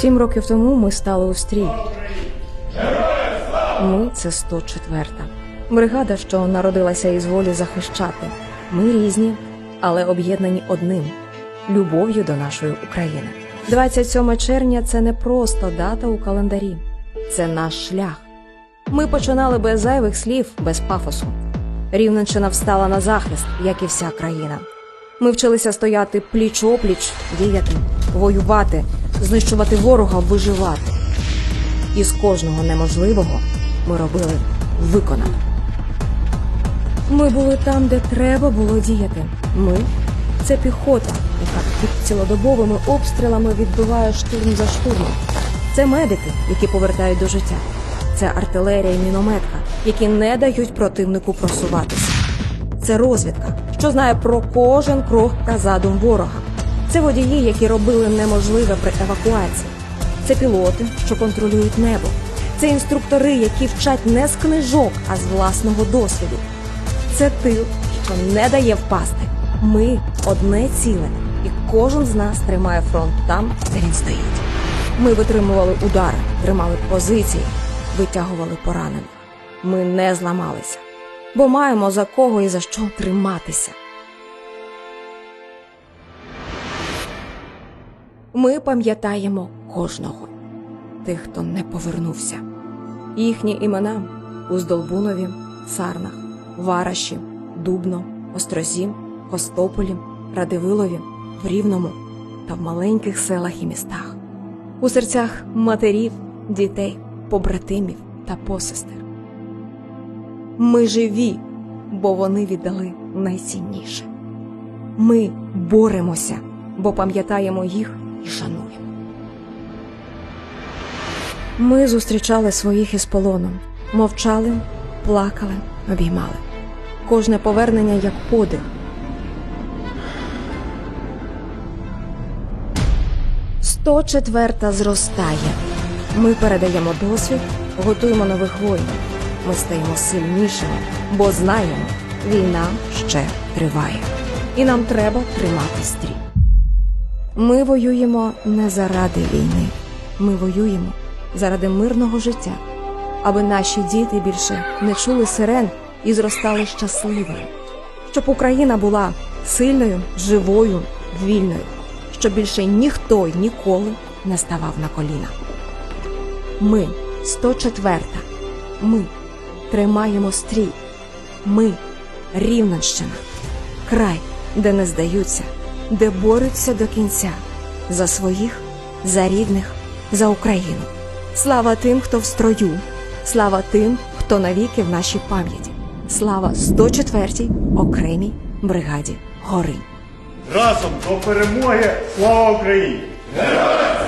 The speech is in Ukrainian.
Сім років тому ми стали у стрій. Ми це 104-та. Бригада, що народилася із волі захищати. Ми різні, але об'єднані одним любов'ю до нашої України. 27 червня це не просто дата у календарі, це наш шлях. Ми починали без зайвих слів, без пафосу. Рівненщина встала на захист, як і вся країна. Ми вчилися стояти пліч опліч, діяти, воювати, знищувати ворога, виживати. І з кожного неможливого ми робили виконано. Ми були там, де треба було діяти. Ми це піхота, яка під цілодобовими обстрілами відбиває штурм за штурмом. Це медики, які повертають до життя. Це артилерія і мінометка, які не дають противнику просуватися. Це розвідка, що знає про кожен крок та задум ворога. Це водії, які робили неможливе при евакуації. Це пілоти, що контролюють небо. Це інструктори, які вчать не з книжок, а з власного досвіду. Це тил, що не дає впасти. Ми одне ціле, і кожен з нас тримає фронт там, де він стоїть. Ми витримували удари, тримали позиції, витягували поранених. Ми не зламалися, бо маємо за кого і за що триматися. Ми пам'ятаємо кожного, тих, хто не повернувся. Їхні імена у Здолбунові, Сарнах, Вараші, Дубно, Острозім, Костополі, Радивилові, в Рівному та в маленьких селах і містах, у серцях матерів, дітей, побратимів та посестер. Ми живі, бо вони віддали найцінніше. Ми боремося, бо пам'ятаємо їх і шануємо. Ми зустрічали своїх із полоном, мовчали, плакали, обіймали. Кожне повернення як подих. Сто четверта зростає. Ми передаємо досвід, готуємо нових воїнів. Ми стаємо сильнішими, бо знаємо, війна ще триває. І нам треба тримати стрій. Ми воюємо не заради війни. Ми воюємо заради мирного життя, аби наші діти більше не чули сирен і зростали щасливими, щоб Україна була сильною, живою, вільною, щоб більше ніхто й ніколи не ставав на коліна. Ми 104-та. Ми тримаємо стрій. Ми Рівненщина. Край, де не здаються, де борються до кінця за своїх, за рідних, за Україну. Слава тим, хто в строю, слава тим, хто навіки в нашій пам'яті. Слава 104-й окремій бригаді Гори. Разом до перемоги! Слава Україні! Героям